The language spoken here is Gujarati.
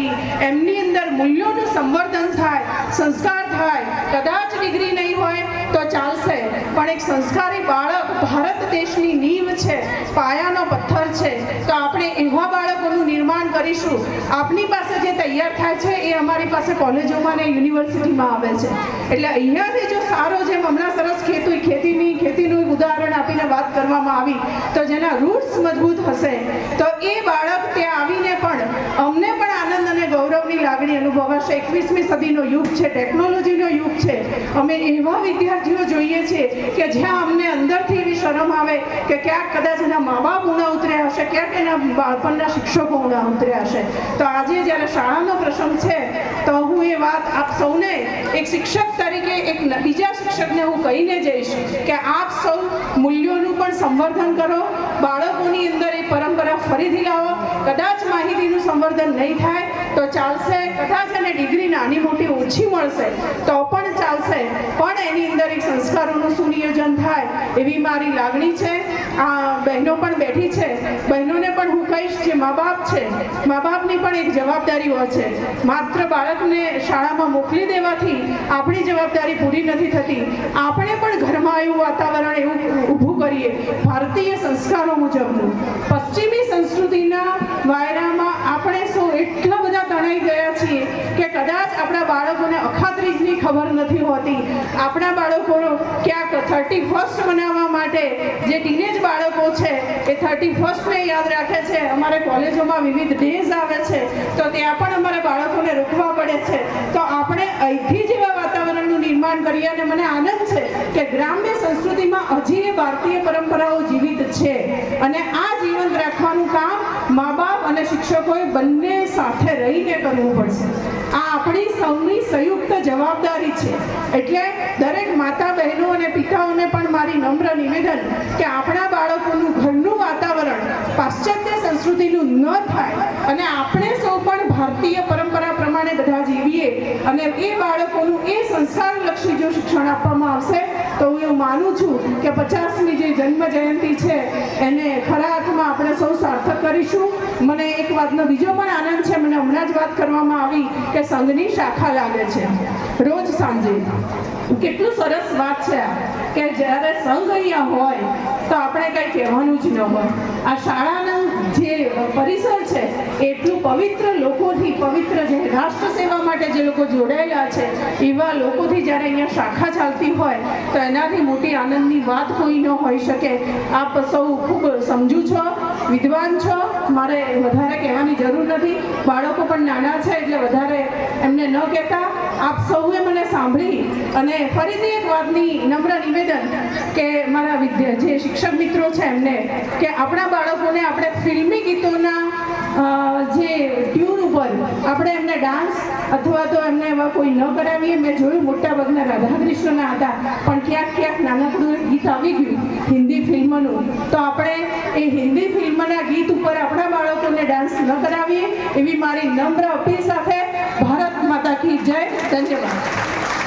કરી, એમની અંદર મૂલ્યોનું સંવર્ધન થાય, સંસ્કાર થાય. કદાચ ડિગ્રી નહીં હોય તો ચાલશે, પણ એક સંસ્કારી બાળક ભારત દેશની નીવ છે, પાયાનો પથ્થર છે. તો આપણે એવા બાળકોનું નિર્માણ કરીશું. આપની પાસે જે તૈયાર થાય છે એ અમારી પાસે કોલેજોમાં ને યુનિવર્સિટીમાં આવે છે. એટલે અહીંયાથી જો સારો જેમ હમણાં સરસ ખેતી ખેતીની ખેતી ઉદાહરણ આપીને વાત કરવામાં આવી તો જેના રૂટ્સ મજબૂત હશે, તો એ બાળક ત્યાં આવીને પણ અમને પણ આનંદ અને ગૌરવની લાગણી અનુભવાશે. એકવીસમી સદીનો યુગ છે, ટેકનોલોજીનો યુગ છે. અમે એવા વિદ્યાર્થીઓ જોઈએ છીએ કે જ્યાં અમને અંદરથી એવી શરમ આવે કે ક્યાંક કદાચ એના મા બાપ ઊણા ઉતર્યા હશે, ક્યાંક એના બાળપણના શિક્ષકો ઊણા ઉતર્યા હશે. તો આજે જ્યારે શાળાનો પ્રસંગ છે, તો વાત આપ સૌને એક શિક્ષક તરીકે, એક બીજા શિક્ષકને હું કહીને જઈશ કે આપ સૌ મૂલ્યોનું પણ સંવર્ધન કરો, બાળકોની અંદર એ પરંપરા ફરીથી લાવો, કદાચ માહિતીનું સંવર્ધન નહીં થાય, તો ચાલશે, કદાચ એને ડિગ્રી નાની મોટી ઓછી મળશે, તો પણ ચાલશે. પણ એની અંદર એક સંસ્કારોનું સુનિયોજન થાય એવી મારી લાગણી છે. આ બહેનો પણ બેઠી છે. બહેનોને પણ હું કહીશ જે મા બાપ છે મા બાપની પણ એક જવાબદારી હોય છે. માત્ર બાળકને શાળામાં મોકલી દેવાથી આપણી જવાબદારી પૂરી નથી થતી. આપણે પણ ઘરમાં એવું વાતાવરણ એવું ઊભું કરીએ. ભારતીય સંસ્કારો મુજબનું. અખાત્રીજની ખબર નથી હોતી. આપણા બાળકો ક્યાંક થર્ટી ફર્સ્ટ મનાવવા માટે જે ટીનેજ બાળકો છે, એ થર્ટી ફર્સ્ટને યાદ રાખે છે. અમારે કોલેજોમાં વિવિધ ડેઝ આવે છે, તો ત્યાં પણ અમારે બાળકોને રોકવા પડે છે. તો આપણે અહીંથી જેવા વાતાવરણનું નિર્માણ કરીએ અને મને આનંદ છે કે ગ્રામ્ય સંસ્કૃતિમાં હજી એ ભારતીય પરંપરાઓ જીવિત છે. અને આ જીવંત રાખવાનું કામ શિક્ષકોએ બંને સાથે રહીને કરવું પડશે. આ આપણી સૌની સંયુક્ત જવાબદારી છે. એટલે દરેક માતા બહેનો અને પિતાઓને પણ મારી નમ્ર નિવેદન કે આપણા બાળકોનું ઘરનું વાતાવરણ પાશ્ચાત્ય સંસ્કૃતિનું ન થાય અને આપણે સૌ પણ ભારતીય પરંપરા પ્રમાણે બધા જીવીએ અને એ બાળકોનું એ સંસ્કારલક્ષી જો શિક્ષણ આપવામાં આવશે તો હું એવું માનું છું કે પચાસમી જે જન્મ જયંતિ છે, એને ખરા અર્થમાં આપણે સૌ સાર્થક કરીશું. મને એક વાતનો બીજો પણ આનંદ છે, મને હમણાં જ વાત કરવામાં આવી કે સંઘની શાખા લાગે છે. રોજ સાંજે. કેટલું સરસ વાત છે કે જ્યારે સંઘ અહીંયા હોય, તો આપણે કંઈ કહેવાનું જ ન હોય. આ શાળાનું એટલું પવિત્ર લોકોથી પવિત્ર જે રાષ્ટ્ર સેવા માટે જે લોકો જોડાયેલા છે, એવા લોકોથી જ્યારે અહીંયા શાખા ચાલતી હોય, તો એનાથી મોટી આનંદની વાત કોઈ ન હોઈ શકે. આપ સૌ ખૂબ સમજુ છો, વિદ્વાન છો. મારે વધારે કહેવાની જરૂર નથી. બાળકો પણ નાના છે એટલે વધારે એમને ન કહેતા. આપ સૌએ મને સાંભળી અને ફરીથી એક વાતની નમ્ર નિવેદન કે મારા વિદ્યા, જે શિક્ષક મિત્રો છે એમને, કે આપણા બાળકોને આપણે ફિલ્મી ગીતોના જે ટ્યુન ઉપર આપણે એમને ડાન્સ અથવા તો એમને એવા કોઈ ન કરાવીએ. મેં જોયું મોટા ભાગના રાધાકૃષ્ણના હતા, પણ ક્યાંક ક્યાંક નાનકડું ગીત આવી ગયું હિન્દી ફિલ્મનું. તો આપણે એ હિન્દી ફિલ્મના ગીત ઉપર આપણા બાળકોને ડાન્સ ન કરાવીએ એવી મારી નમ્ર અપીલ સાથે ભારત માતા કી જય. ધન્યવાદ.